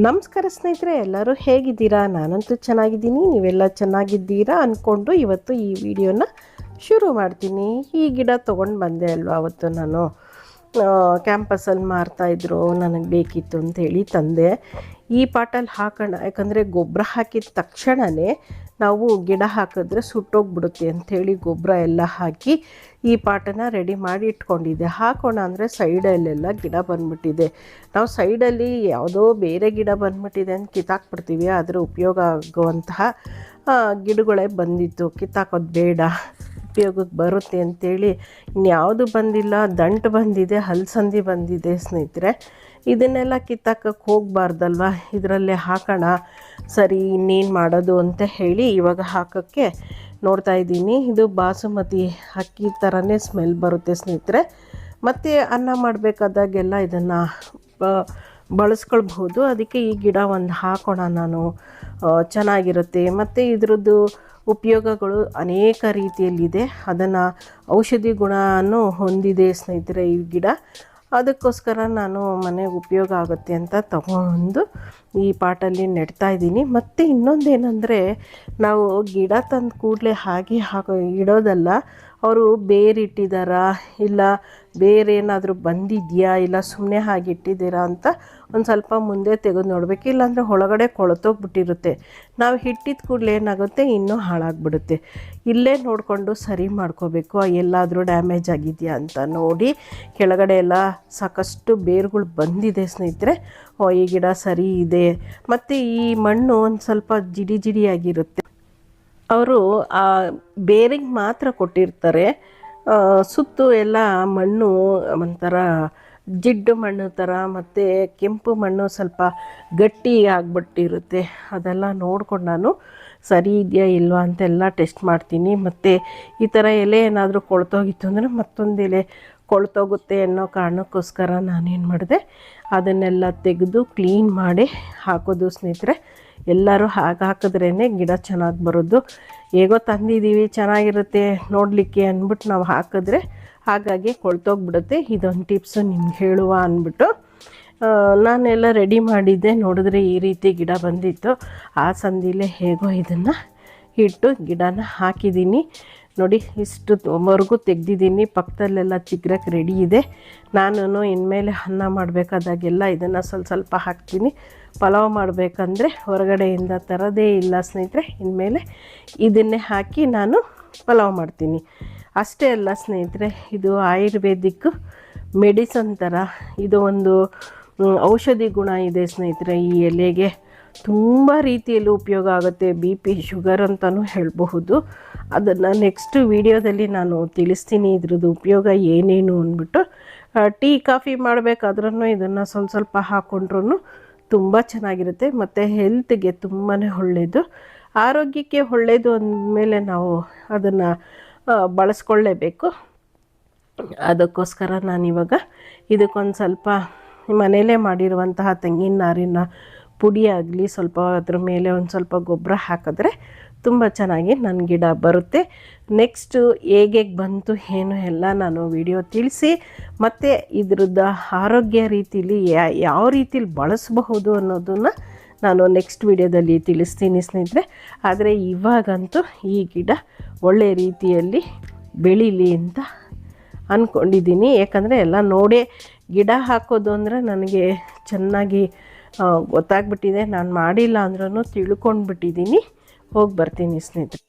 ನಮಸ್ಕಾರ ಸ್ನೇಹಿತರೆ, ಎಲ್ಲರೂ ಹೇಗಿದ್ದೀರಾ? ನಾನಂತೂ ಚೆನ್ನಾಗಿದ್ದೀನಿ, ನೀವೆಲ್ಲ ಚೆನ್ನಾಗಿದ್ದೀರಾ ಅಂದ್ಕೊಂಡು ಇವತ್ತು ಈ ವಿಡಿಯೋನ ಶುರು ಮಾಡ್ತೀನಿ. ಈ ಗಿಡ ತೊಗೊಂಡು ಬಂದೆ ಅಲ್ವಾ ಅವತ್ತು ನಾನು. ಕ್ಯಾಂಪಸಲ್ಲಿ ಮಾರ್ತಾಯಿದ್ರು ನನಗೆ ಬೇಕಿತ್ತು ಅಂತೇಳಿ ತಂದೆ. ಈ ಪಾಟಲ್ಲಿ ಹಾಕೋಣ, ಯಾಕಂದರೆ ಗೊಬ್ಬರ ಹಾಕಿದ ತಕ್ಷಣವೇ ನಾವು ಗಿಡ ಹಾಕಿದ್ರೆ ಸುಟ್ಟೋಗ್ಬಿಡುತ್ತೆ ಅಂಥೇಳಿ ಗೊಬ್ಬರ ಎಲ್ಲ ಹಾಕಿ ಈ ಪಾಟನ ರೆಡಿ ಮಾಡಿ ಇಟ್ಕೊಂಡಿದ್ದೆ ಹಾಕೋಣ ಅಂದರೆ ಸೈಡಲ್ಲೆಲ್ಲ ಗಿಡ ಬಂದ್ಬಿಟ್ಟಿದೆ. ನಾವು ಸೈಡಲ್ಲಿ ಯಾವುದೋ ಬೇರೆ ಗಿಡ ಬಂದ್ಬಿಟ್ಟಿದೆ ಅಂತ ಕಿತ್ತಾಕ್ಬಿಡ್ತೀವಿ. ಆದರೆ ಉಪಯೋಗ ಆಗುವಂತಹ ಗಿಡಗಳೇ ಬಂದಿತ್ತು. ಕಿತ್ತಾಕೋದು ಬೇಡ. ಉಪಯೋಗಕ್ಕೆ ಬರುತ್ತೆ ಅಂತೇಳಿ ಇನ್ಯಾವುದು ಬಂದಿಲ್ಲ, ದಂಟು ಬಂದಿದೆ ಹಲಸಂದಿ ಬಂದಿದೆ ಸ್ನೇಹಿತರೆ. ಇದನ್ನೆಲ್ಲ ಕಿತ್ತಾಕಕ್ಕೆ ಹೋಗಬಾರ್ದಲ್ವ? ಇದರಲ್ಲೇ ಹಾಕೋಣ. ಸರಿ, ಇನ್ನೇನು ಮಾಡೋದು ಅಂತ ಹೇಳಿ ಇವಾಗ ಹಾಕೋಕ್ಕೆ ನೋಡ್ತಾ ಇದ್ದೀನಿ. ಇದು ಬಾಸುಮತಿ ಅಕ್ಕಿ ಥರನೇ ಸ್ಮೆಲ್ ಬರುತ್ತೆ ಸ್ನೇಹಿತರೆ. ಮತ್ತು ಅನ್ನ ಮಾಡಬೇಕಾದಾಗೆಲ್ಲ ಇದನ್ನು ಬಳಸ್ಕೊಳ್ಬಹುದು. ಅದಕ್ಕೆ ಈ ಗಿಡ ಒಂದು ಹಾಕೋಣ ನಾನು. ಚೆನ್ನಾಗಿರುತ್ತೆ. ಮತ್ತು ಇದ್ರದ್ದು ಉಪಯೋಗಗಳು ಅನೇಕ ರೀತಿಯಲ್ಲಿದೆ. ಅದನ್ನು ಔಷಧಿ ಗುಣನೂ ಹೊಂದಿದೆ ಸ್ನೇಹಿತರೆ ಈ ಗಿಡ. ಅದಕ್ಕೋಸ್ಕರ ನಾನು ಮನೆಗೆ ಉಪಯೋಗ ಆಗುತ್ತೆ ಅಂತ ತಗೊಂಡು ಈ ಪಾಟಲ್ಲಿ ನೆಡ್ತಾ ಇದ್ದೀನಿ. ಮತ್ತು ಇನ್ನೊಂದೇನೆಂದರೆ ನಾವು ಗಿಡ ತಂದ ಕೂಡಲೇ ಹಾಗೆ ಹಾಕೋ ಇಡೋದಲ್ಲ. ಅವರು ಬೇರಿಟ್ಟಿದ್ದಾರಾ ಇಲ್ಲ ಬೇರೆ ಏನಾದರೂ ಬಂದಿದೆಯಾ? ಇಲ್ಲ ಸುಮ್ಮನೆ ಹಾಗೆ ಇಟ್ಟಿದ್ದೀರಾ ಅಂತ ಒಂದು ಸ್ವಲ್ಪ ಮುಂದೆ ತೆಗೆದು ನೋಡಬೇಕು. ಇಲ್ಲಾಂದರೆ ಒಳಗಡೆ ಕೊಳತೋಗ್ಬಿಟ್ಟಿರುತ್ತೆ. ನಾವು ಹಿಟ್ಟಿದ ಕೂಡಲೇ ಏನಾಗುತ್ತೆ? ಇನ್ನೂ ಹಾಳಾಗ್ಬಿಡುತ್ತೆ. ಇಲ್ಲೇ ನೋಡಿಕೊಂಡು ಸರಿ ಮಾಡ್ಕೋಬೇಕು. ಎಲ್ಲಾದರೂ ಡ್ಯಾಮೇಜ್ ಆಗಿದೆಯಾ ಅಂತ ನೋಡಿ. ಕೆಳಗಡೆ ಎಲ್ಲ ಸಾಕಷ್ಟು ಬೇರುಗಳು ಬಂದಿದೆ ಸ್ನೇಹಿತರೆ. ಓ, ಈ ಗಿಡ ಸರಿ ಇದೆ. ಮತ್ತು ಈ ಮಣ್ಣು ಒಂದು ಸ್ವಲ್ಪ ಜಿಡಿ ಜಿಡಿಯಾಗಿರುತ್ತೆ ಅವರು, ಆ, ಬೇರಿಂಗ್ ಮಾತ್ರ ಕೊಟ್ಟಿರ್ತಾರೆ. ಸುತ್ತು ಎಲ್ಲ ಮಣ್ಣು, ಒಂಥರ ಜಿಡ್ಡು ಮಣ್ಣು ಥರ ಮತ್ತು ಕೆಂಪು ಮಣ್ಣು ಸ್ವಲ್ಪ ಗಟ್ಟಿ ಆಗಿಬಿಟ್ಟಿರುತ್ತೆ. ಅದೆಲ್ಲ ನೋಡ್ಕೊಂಡು ನಾನು ಸರಿ ಇದೆಯಾ ಇಲ್ವಾ ಅಂತೆಲ್ಲ ಟೆಸ್ಟ್ ಮಾಡ್ತೀನಿ. ಮತ್ತು ಈ ಥರ ಎಲೆ ಏನಾದರೂ ಕೊಳ್ತೋಗಿತ್ತು ಅಂದರೆ ಮತ್ತೊಂದು ಎಲೆ ಕೊಳ್ತೋಗುತ್ತೆ ಅನ್ನೋ ಕಾರಣಕ್ಕೋಸ್ಕರ ನಾನೇನು ಮಾಡಿದೆ, ಅದನ್ನೆಲ್ಲ ತೆಗೆದು ಕ್ಲೀನ್ ಮಾಡಿ ಹಾಕೋದು ಸ್ನೇಹಿತರೆ. ಎಲ್ಲರೂ ಹಾಗೆ ಹಾಕಿದ್ರೇ ಗಿಡ ಚೆನ್ನಾಗಿ ಬರೋದು. ಹೇಗೋ ತಂದಿದ್ದೀವಿ, ಚೆನ್ನಾಗಿರುತ್ತೆ ನೋಡಲಿಕ್ಕೆ ಅಂದ್ಬಿಟ್ಟು ನಾವು ಹಾಕಿದ್ರೆ ಹಾಗಾಗಿ ಕೊಳ್ತೋಗ್ಬಿಡುತ್ತೆ. ಇದೊಂದು ಟಿಪ್ಸು ನಿಮ್ಗೆ ಹೇಳುವ ಅಂದ್ಬಿಟ್ಟು. ನಾನೆಲ್ಲ ರೆಡಿ ಮಾಡಿದ್ದೆ. ನೋಡಿದ್ರೆ ಈ ರೀತಿ ಗಿಡ ಬಂದಿತ್ತು. ಆ ಸಂದಿಲೇ ಹೇಗೋ ಇದನ್ನು ಇಟ್ಟು ಗಿಡನ ಹಾಕಿದ್ದೀನಿ. ನೋಡಿ, ಇಷ್ಟು ವರೆಗೂ ತೆಗೆದಿದ್ದೀನಿ. ಪಕ್ಕದಲ್ಲೆಲ್ಲ ಚಿಗ್ರಕ್ಕೆ ರೆಡಿ ಇದೆ. ನಾನು ಇನ್ಮೇಲೆ ಅನ್ನ ಮಾಡಬೇಕಾದಾಗೆಲ್ಲ ಇದನ್ನು ಸ್ವಲ್ಪ ಸ್ವಲ್ಪ ಹಾಕ್ತೀನಿ. ಪಲಾವ್ ಮಾಡಬೇಕಂದ್ರೆ ಹೊರಗಡೆಯಿಂದ ತರೋದೇ ಇಲ್ಲ ಸ್ನೇಹಿತರೆ. ಇನ್ಮೇಲೆ ಇದನ್ನೇ ಹಾಕಿ ನಾನು ಪಲಾವ್ ಮಾಡ್ತೀನಿ. ಅಷ್ಟೇ ಅಲ್ಲ ಸ್ನೇಹಿತರೆ, ಇದು ಆಯುರ್ವೇದಿಕ್ ಮೆಡಿಸನ್ ಥರ ಇದು ಒಂದು ಔಷಧಿ ಗುಣ ಇದೆ ಸ್ನೇಹಿತರೆ ಈ ಎಲೆಗೆ. ತುಂಬ ರೀತಿಯಲ್ಲಿ ಉಪಯೋಗ ಆಗುತ್ತೆ ಬಿ ಪಿ ಶುಗರ್ ಅಂತಲೂ ಹೇಳಬಹುದು. ಅದನ್ನು ನೆಕ್ಸ್ಟ್ ವಿಡಿಯೋದಲ್ಲಿ ನಾನು ತಿಳಿಸ್ತೀನಿ ಇದ್ರದ್ದು ಉಪಯೋಗ ಏನೇನು ಅಂದ್ಬಿಟ್ಟು. ಟೀ, ಕಾಫಿ ಮಾಡಬೇಕಾದ್ರೂ ಇದನ್ನು ಸ್ವಲ್ಪ ಸ್ವಲ್ಪ ಹಾಕ್ಕೊಂಡ್ರೂ ತುಂಬ ಚೆನ್ನಾಗಿರುತ್ತೆ. ಮತ್ತು ಹೆಲ್ತ್ಗೆ ತುಂಬಾ ಒಳ್ಳೆಯದು ಆರೋಗ್ಯಕ್ಕೆ ಒಳ್ಳೆಯದು ಅಂದಮೇಲೆ ನಾವು ಅದನ್ನು ಬಳಸ್ಕೊಳ್ಳೇಬೇಕು. ಅದಕ್ಕೋಸ್ಕರ ನಾನಿವಾಗ ಇದಕ್ಕೊಂದು ಸ್ವಲ್ಪ ಮನೇಲೇ ಮಾಡಿರುವಂತಹ ತೆಂಗಿನ ನಾರಿನ ಪುಡಿ ಆಗಲಿ ಸ್ವಲ್ಪ ಅದ್ರ ಮೇಲೆ ಒಂದು ಸ್ವಲ್ಪ ಗೊಬ್ಬರ ಹಾಕಿದ್ರೆ ತುಂಬ ಚೆನ್ನಾಗಿ ನನ್ನ ಗಿಡ ಬರುತ್ತೆ. ನೆಕ್ಸ್ಟು ಹೇಗೆ ಬಂತು ಏನು ಎಲ್ಲ ನಾನು ವಿಡಿಯೋ ತಿಳಿಸಿ, ಮತ್ತು ಇದ್ರದ್ದು ಆರೋಗ್ಯ ರೀತಿಲಿ ಯಾವ ರೀತಿಲಿ ಬಳಸಬಹುದು ಅನ್ನೋದನ್ನು ನಾನು ನೆಕ್ಸ್ಟ್ ವಿಡಿಯೋದಲ್ಲಿ ತಿಳಿಸ್ತೀನಿ ಸ್ನೇಹಿತರೆ. ಆದರೆ ಇವಾಗಂತೂ ಈ ಗಿಡ ಒಳ್ಳೆ ರೀತಿಯಲ್ಲಿ ಬೆಳೀಲಿ ಅಂತ ಅಂದ್ಕೊಂಡಿದ್ದೀನಿ ಯಾಕಂದರೆ ಎಲ್ಲ ನೋಡೇ ಗಿಡ ಹಾಕೋದು ಅಂದರೆ ನನಗೆ ಚೆನ್ನಾಗಿ ಗೊತ್ತಾಗ್ಬಿಟ್ಟಿದೆ. ನಾನು ಮಾಡಿಲ್ಲ ಅಂದ್ರೂ ತಿಳ್ಕೊಂಡ್ಬಿಟ್ಟಿದ್ದೀನಿ ಹೋಗಿ ಬರ್ತೀನಿ ಸ್ನೇಹಿತರೆ.